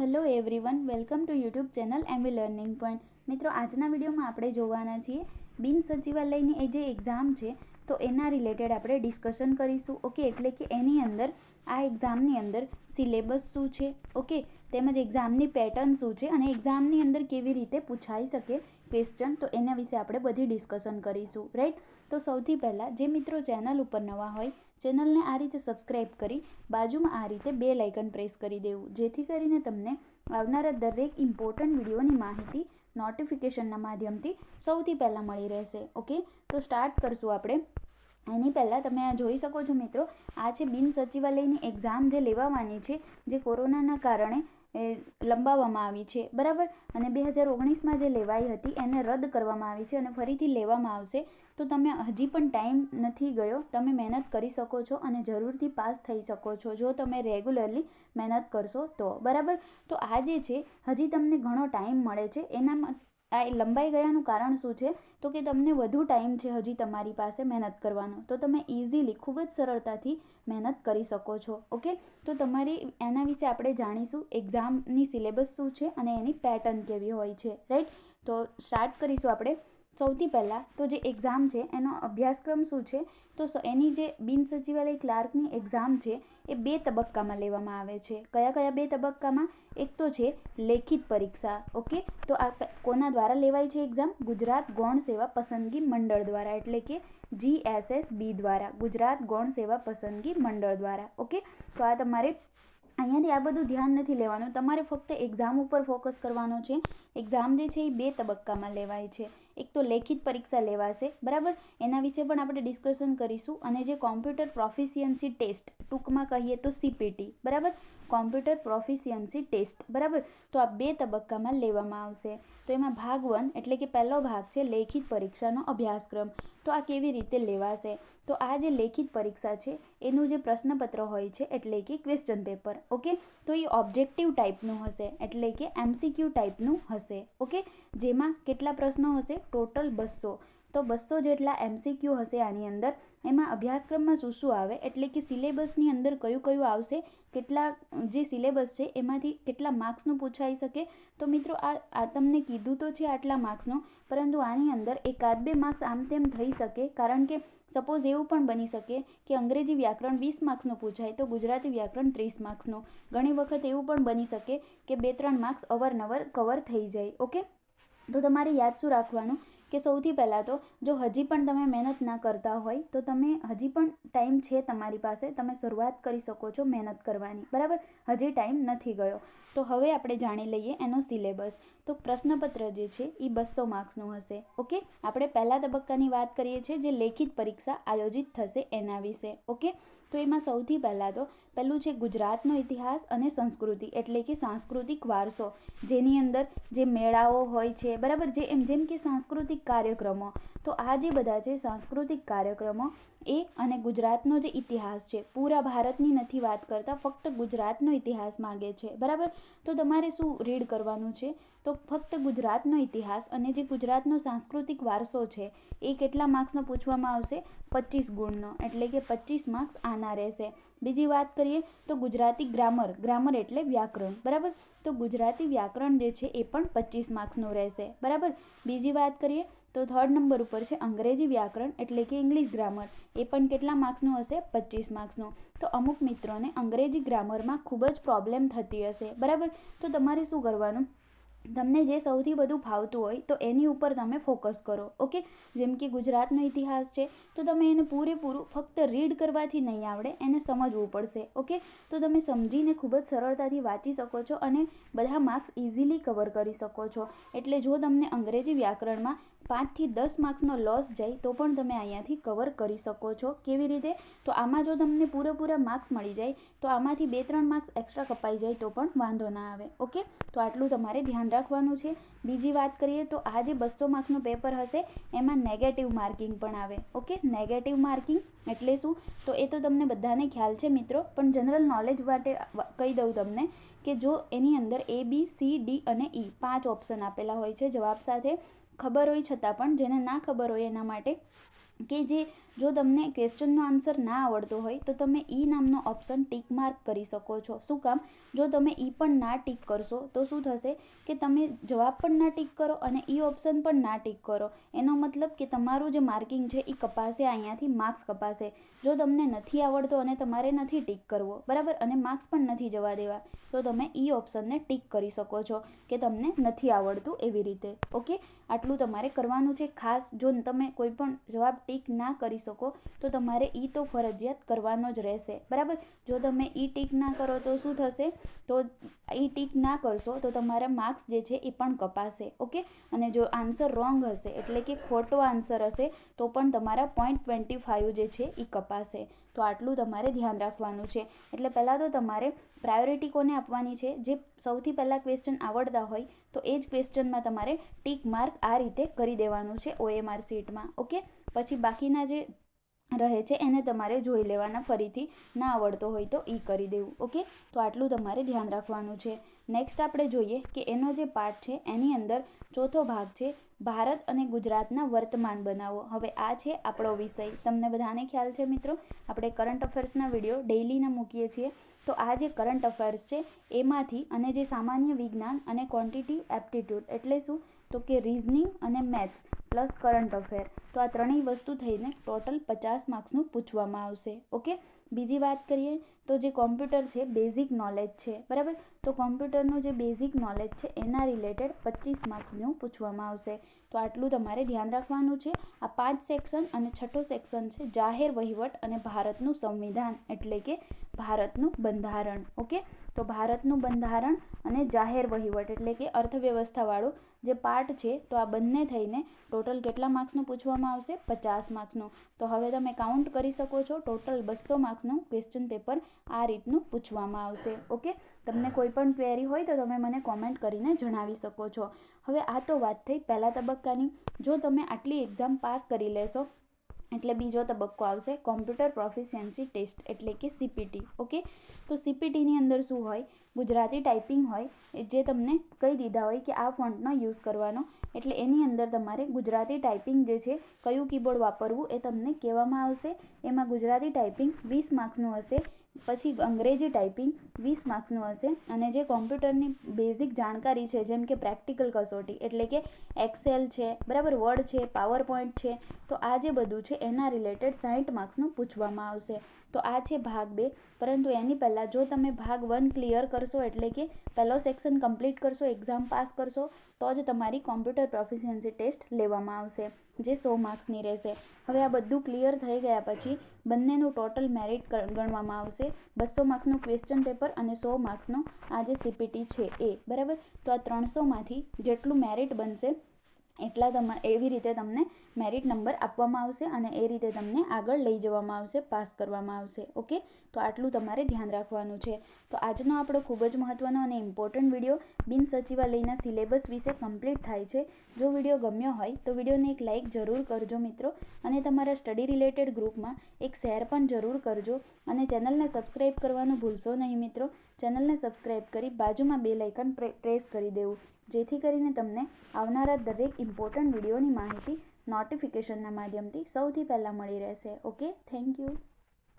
Hello everyone welcome to YouTube channel MV learning point મિત્રો, આજના વિડીયોમાં આપણે જોવાના છીએ બિન સચિવાલયની એ જે એક્ઝામ છે, તો એના રિલેટેડ આપણે ડિસ્કશન કરીશું. ઓકે એટલે કે એની અંદર, આ એક્ઝામની અંદર સિલેબસ શું છે? ઓકે તેમજ એક્ઝામની પેટર્ન શું છે અને એક્ઝામની અંદર કેવી રીતે પૂછાઈ શકે ક્વેશ્ચન તો એના વિશે આપણે બધી ડિસ્કશન કરીશું રાઈટ તો સૌથી પહેલાં, જે મિત્રો ચેનલ ઉપર નવા હોય ચેનલને આ રીતે સબસ્ક્રાઈબ કરી બાજુમાં આ રીતે બે લાઇકન પ્રેસ કરી દેવું. જેથી કરીને તમને આવનારા દરેક ઇમ્પોર્ટન્ટ વિડીયોની માહિતી નોટિફિકેશનના માધ્યમથી સૌથી પહેલાં મળી રહેશે. ઓકે? તો સ્ટાર્ટ કરશું આપણે. એની પહેલાં તમે આ જોઈ શકો છો મિત્રો, આ છે બિન સચિવાલયની એક્ઝામ જે લેવાવાની છે, જે કોરોનાના કારણે એ લંબાવવામાં આવી છે. બરાબર? અને બે હજાર ઓગણીસમાં જે લેવાઈ હતી, એને રદ કરવામાં આવી છે અને ફરીથી લેવામાં આવશે. તો તમે હજી પણ ટાઈમ નથી ગયો. તમે મહેનત કરી શકો છો અને જરૂરથી પાસ થઈ શકો છો, જો તમે રેગ્યુલરલી મહેનત કરશો તો. બરાબર? તો આ જે છે, હજી તમને ઘણો ટાઈમ મળે છે. એનામાં આ લંબાઈ ગયાનું કારણ શું છે? તો કે તમને વધુ ટાઈમ છે હજી તમારી પાસે મહેનત કરવાનો. તો તમે ઇઝીલી ખૂબ જ સરળતાથી મહેનત કરી શકો છો, ઓકે? તો તમારી એના વિશે આપણે જાણીશું. એક્ઝામની સિલેબસ શું છે અને એની પેટર્ન કેવી હોય છે, રાઈટ? તો સ્ટાર્ટ કરીશું આપણે. સૌથી પહેલાં તો જે એક્ઝામ છે, એનો અભ્યાસક્રમ શું છે, તો એની જે બિન સચિવાલય ક્લાર્કની એક્ઝામ છે, એ બે તબક્કામાં લેવામાં આવે છે. કયા કયા બે તબક્કામાં? એક તો છે લેખિત પરીક્ષા, ઓકે? તો આ કોના દ્વારા લેવાય છે એક્ઝામ ગુજરાત ગૌણ સેવા પસંદગી મંડળ દ્વારા, એટલે કે જીએસએસબી દ્વારા, ગુજરાત ગૌણ સેવા પસંદગી મંડળ દ્વારા, ઓકે? તો આ તમારે અહીંયાથી આ બધું ધ્યાન નથી લેવાનું. તમારે ફક્ત એક્ઝામ ઉપર ફોકસ કરવાનો છે. એક્ઝામ જે છે એ બે તબક્કામાં લેવાય છે. એક તો લેખિત પરીક્ષા લેવાશે, બરાબર? એના વિશે પણ આપણે ડિસ્કશન કરીશું. અને જે કોમ્પ્યુટર પ્રોફિશિયન્સી ટેસ્ટ ટૂંકમાં કહીએ તો સીપીટી બરાબર? કોમ્પ્યુટર પ્રોફિશિયન્સી ટેસ્ટ બરાબર? તો આ બે તબક્કામાં લેવામાં આવશે. તો એમાં ભાગ વન એટલે કે પહેલો ભાગ છે લેખિત પરીક્ષાનો અભ્યાસક્રમ. તો આ કેવી રીતે લેવાશે? તો આ જે લેખિત પરીક્ષા છે, એનું જે પ્રશ્નપત્ર હોય છે એટલે કે ક્વેશ્ચન પેપર ઓકે તો એ ઓબ્જેક્ટિવ ટાઈપનું હશે એટલે કે એમસીક્યુ ટાઈપનું હશે ઓકે જેમાં કેટલા પ્રશ્નો હશે? ટોટલ બસો. તો બસો જેટલા એમસીક્યુ હશે આની અંદર. એમાં અભ્યાસક્રમમાં શું શું આવે? એટલે કે સિલેબસની અંદર કયું કયું આવશે? કેટલા, જે સિલેબસ છે, એમાંથી કેટલા માર્ક્સનું પૂછાઈ શકે? તો મિત્રો, આ આ તમને કીધું તો છે આટલા માર્ક્સનું, પરંતુ આની અંદર એકાદ બે માર્ક્સ આમ તેમ થઈ શકે. કારણ કે સપોઝ એવું પણ બની શકે કે અંગ્રેજી વ્યાકરણ વીસ માર્ક્સનું પૂછાય, તો ગુજરાતી વ્યાકરણ ત્રીસ માર્ક્સનું. ઘણી વખત એવું પણ બની શકે કે બે ત્રણ માર્ક્સ અવારનવાર કવર થઈ જાય. ઓકે? તો તમારે યાદ શું રાખવાનું કે સૌથી પહેલાં તો જો હજી પણ તમે મહેનત ના કરતા હોય તો તમે હજી પણ ટાઈમ છે તમારી પાસે. તમે શરૂઆત કરી શકો છો મહેનત કરવાની. બરાબર? હજી ટાઈમ નથી ગયો. તો હવે આપણે જાણી લઈએ એનો સિલેબસ. તો પ્રશ્નપત્ર જે છે એ બસો માર્ક્સનું હશે. ઓકે? આપણે પહેલા તબક્કાની વાત કરીએ છીએ જે લેખિત પરીક્ષા આયોજિત થશે એના વિશે. ઓકે? તો એમાં સૌથી પહેલાં તો પહેલું છે ગુજરાતનો ઇતિહાસ અને સંસ્કૃતિ, એટલે કે સાંસ્કૃતિક વારસો, જેની અંદર જે મેળાઓ હોય છે, બરાબર, જે એમ જેમ કે સાંસ્કૃતિક કાર્યક્રમો, તો આ જે બધા છે સાંસ્કૃતિક કાર્યક્રમો, એ અને ગુજરાતનો જે ઇતિહાસ છે, પૂરા ભારતની નથી વાત કરતા, ફક્ત ગુજરાતનો ઇતિહાસ માગે છે, બરાબર? તો તમારે શું રીડ કરવાનું છે? તો ફક્ત ગુજરાતનો ઇતિહાસ અને જે ગુજરાતનો સાંસ્કૃતિક વારસો છે, એ કેટલા માર્ક્સનો પૂછવામાં આવશે? પચીસ ગુણનો, એટલે કે પચીસ માર્ક્સ આના રહેશે. બીજી વાત કરીએ તો ગુજરાતી ગ્રામર ગ્રામર એટલે વ્યાકરણ, બરાબર? તો ગુજરાતી વ્યાકરણ જે છે એ પણ પચીસ માર્ક્સનું રહેશે, બરાબર? બીજી વાત કરીએ તો થર્ડ નંબર ઉપર છે અંગ્રેજી વ્યાકરણ એટલે કે ઇંગ્લિશ ગ્રામર, એ પણ કેટલા માર્ક્સનું હશે? પચીસ માર્ક્સનું. તો અમુક મિત્રોને અંગ્રેજી ગ્રામરમાં ખૂબ જ પ્રોબ્લેમ થતી હશે, બરાબર? તો તમારે શું કરવાનું? તમને જે સૌથી વધુ ભાવતું હોય તો એની ઉપર તમે ફોકસ કરો ઓકે જેમ કે ગુજરાતનો ઇતિહાસ છે, તો તમે એને પૂરેપૂરું ફક્ત રીડ કરવાથી નહીં આવડે, એને સમજવું પડશે ઓકે તો તમે સમજીને ખૂબ જ સરળતાથી વાંચી શકો છો અને બધા માર્ક્સ ઇઝીલી કવર કરી શકો છો. એટલે જો તમને અંગ્રેજી વ્યાકરણમાં પાંચથી દસ માર્ક્સનો લોસ જાય તો પણ તમે અહીંયાથી કવર કરી શકો છો. કેવી રીતે? તો આમાં જો તમને પૂરેપૂરા માર્ક્સ મળી જાય, તો આમાંથી બે ત્રણ માર્ક્સ એક્સ્ટ્રા કપાઈ જાય તો પણ વાંધો ના આવે, ઓકે? તો આટલું તમારે ધ્યાન રાખવાનું છે. બીજી વાત કરીએ તો આ જે બસો માર્ક્સનું પેપર હશે, એમાં નેગેટિવ માર્કિંગ પણ આવે, ઓકે? નેગેટિવ માર્કિંગ એટલે શું? તો એ તો તમને બધાને ખ્યાલ છે મિત્રો, પણ જનરલ નોલેજ માટે કહી દઉં તમને કે જો એની અંદર એ બી સી ડી અને ઈ પાંચ ઓપ્શન આપેલા હોય છે જવાબ સાથે ખબર હોય છતાં પણ જેને ના ખબર હોય એના માટે કે જે જો તમને ક્વેશ્ચનનો આન્સર ના આવડતો હોય, તો તમે ઈ નામનો ઓપ્શન ટીક માર્ક કરી શકો છો. શું કામ? જો તમે ઈ પણ ના ટીક કરશો, તો શું થશે કે તમે જવાબ પણ ના ટીક કરો અને ઈ ઓપ્શન પણ ના ટીક કરો. એનો મતલબ કે તમારું જે માર્કિંગ છે એ કપાશે, અહીંયાથી માર્ક્સ કપાશે. જો તમને નથી આવડતો અને તમારે નથી ટીક કરવો, બરાબર? અને માર્ક્સ પણ નથી જવા દેવા, તો તમે ઈ ઓપ્શનને ટીક કરી શકો છો કે તમને નથી આવડતું એવી રીતે. ઓકે? આટલું તમારે કરવાનું છે. ખાસ જો તમે કોઈ પણ જવાબ ટીક ના કરી શકો, તો તમારે એ તો ફરજિયાત કરવાનો જ રહેશે. બરાબર? જો તમે એ ટીક ના કરો તો શું થશે? તો એ ટીક ના કરશો તો તમારા માર્ક્સ જે છે એ પણ કપાશે, ઓકે? અને જો આન્સર રોંગ હશે, એટલે કે ખોટો આન્સર હશે, તો પણ તમારા પોઈન્ટ ટ્વેન્ટી ફાઇવ જે છે એ કપાશે. તો આટલું તમારે ધ્યાન રાખવાનું છે. એટલે પહેલાં તો તમારે પ્રાયોરિટી કોને આપવાની છે? જે સૌથી પહેલાં ક્વેશ્ચન આવડતા હોય, તો એ જ ક્વેશ્ચનમાં તમારે ટીક માર્ક આ રીતે કરી દેવાનું છે ઓએમઆર સીટમાં ઓકે? પછી બાકીના જે રહે છે, એને તમારે જોઈ લેવાના ફરીથી. ના આવડતો હોય તો એ કરી દેવું, ઓકે? તો આટલું તમારે ધ્યાન રાખવાનું છે. નેક્સ્ટ આપણે જોઈએ કે એનો જે પાર્ટ છે, એની અંદર ચોથો ભાગ છે, ભારત અને ગુજરાતના વર્તમાન બનાવો. હવે આ છે આપણો વિષય. તમને બધાને ખ્યાલ છે મિત્રો? આપણે કરંટ અફેર્સના વીડિયો ડેઇલીના મૂકીએ છીએ. તો આ જે કરંટ અફેર્સ છે, એમાંથી અને જે સામાન્ય વિજ્ઞાન અને ક્વોન્ટિટી એપ્ટિટ્યૂડ એટલે શું? તો કે રિઝનિંગ અને મેથ્સ પ્લસ કરંટ અફેર. તો આ ત્રણેય વસ્તુ થઈને ટોટલ પચાસ માર્ક્સનું પૂછવામાં આવશે. ઓકે? બીજી વાત કરીએ તો જે કોમ્પ્યુટર છે, બેઝિક નોલેજ છે. બરાબર? તો કોમ્પ્યુટરનું જે બેઝિક નોલેજ છે, એના રિલેટેડ પચીસ માર્ક્સનું પૂછવામાં આવશે. તો આટલું તમારે ધ્યાન રાખવાનું છે. આ પાંચ સેક્શન અને છઠ્ઠો સેક્શન છે, જાહેર વહીવટ અને ભારતનું સંવિધાન, એટલે કે ભારતનું બંધારણ. ઓકે? તો ભારતનું બંધારણ અને જાહેર વહીવટ એટલે કે અર્થવ્યવસ્થાવાળો જે પાર્ટ છે તો આ બંને થઈને ટોટલ કેટલા માર્ક્સનું પૂછવામાં આવશે? પચાસ માર્ક્સનું તો હવે તમે કાઉન્ટ કરી શકો છો ટોટલ બસો માર્ક્સનું ક્વેશ્ચન પેપર આ રીતનું પૂછવામાં આવશે. ઓકે તમને કોઈ પણ ક્વેરી હોય તો તમે મને કોમેન્ટ કરીને જણાવી શકો છો. હવે આ તો વાત થઈ પહેલા તબક્કાની. જો તમે આટલી એક્ઝામ પાસ કરી લેશો એટલે બીજો તબક્કો આવશે કોમ્પ્યુટર પ્રોફિશિયન્સી ટેસ્ટ એટલે કે સીપીટી ઓકે? તો સીપીટીની અંદર શું હોય? ગુજરાતી ટાઈપિંગ હોય જે તમને કહી દીધા હોય કે આ ફોન્ટનો યુઝ કરવાનો, એટલે એની અંદર તમારે ગુજરાતી ટાઈપિંગ જે છે, કયું કીબોર્ડ વાપરવું એ તમને કહેવામાં આવશે. એમાં ગુજરાતી ટાઈપિંગ વીસ માર્ક્સનું હશે પછી અંગ્રેજી ટાઈપિંગ વીસ માર્ક્સનું હશે. અને જે કોમ્પ્યુટરની બેઝિક જાણકારી છે, જેમ કે પ્રેક્ટિકલ કસોટી, એટલે કે એક્સેલ છે, બરાબર વર્ડ છે પાવર પોઈન્ટ છે, તો આ જે બધું છે, એના રિલેટેડ સાઠ માર્ક્સનું પૂછવામાં આવશે. તો આ છે ભાગ બે. પરંતુ એની પહેલાં જો તમે ભાગ વન ક્લિયર કરશો, એટલે કે પહેલો સેક્શન કમ્પ્લીટ કરશો એક્ઝામ પાસ કરશો, તો જ તમારી કોમ્પ્યુટર પ્રોફિશિયન્સી ટેસ્ટ લેવામાં આવશે. જે સો માર્ક્સની રહેશે. હવે આ બધું ક્લિયર થઈ ગયા પછી બંનેનું ટોટલ મેરિટ ગણવામાં આવશે. બસો માર્ક્સનું ક્વેશ્ચન પેપર અને સો માર્ક્સનો આ જે સીપીટી છે એ, બરાબર? તો આ ત્રણસોમાંથી જેટલું મેરિટ બનશે, એટલા તમા, એવી રીતે તમને મેરિટ નંબર આપવામાં આવશે અને એ રીતે તમને આગળ લઈ જવામાં આવશે, પાસ કરવામાં આવશે. ઓકે? તો આટલું તમારે ધ્યાન રાખવાનું છે. તો આજનો આપણો ખૂબ જ મહત્ત્વનો અને ઇમ્પોર્ટન્ટ વીડિયો બિન સચિવાલયના સિલેબસ વિશે કમ્પ્લીટ થાય છે. જો વીડિયો ગમ્યો હોય તો વિડીયોને એક લાઇક જરૂર કરજો મિત્રો અને તમારા સ્ટડી રિલેટેડ ગ્રુપમાં એક શેર પણ જરૂર કરજો અને ચેનલને સબસ્ક્રાઈબ કરવાનું ભૂલશો નહીં મિત્રો. ચેનલને સબસ્ક્રાઈબ કરી બાજુમાં બે લાઇકન પ્રેસ કરી દેવું. જેથી કરીને તમને આવનારા દરેક ઇમ્પોર્ટન્ટ વિડીયોની માહિતી નોટિફિકેશનના માધ્યમથી સૌથી પહેલાં મળી રહેશે. Okay thank you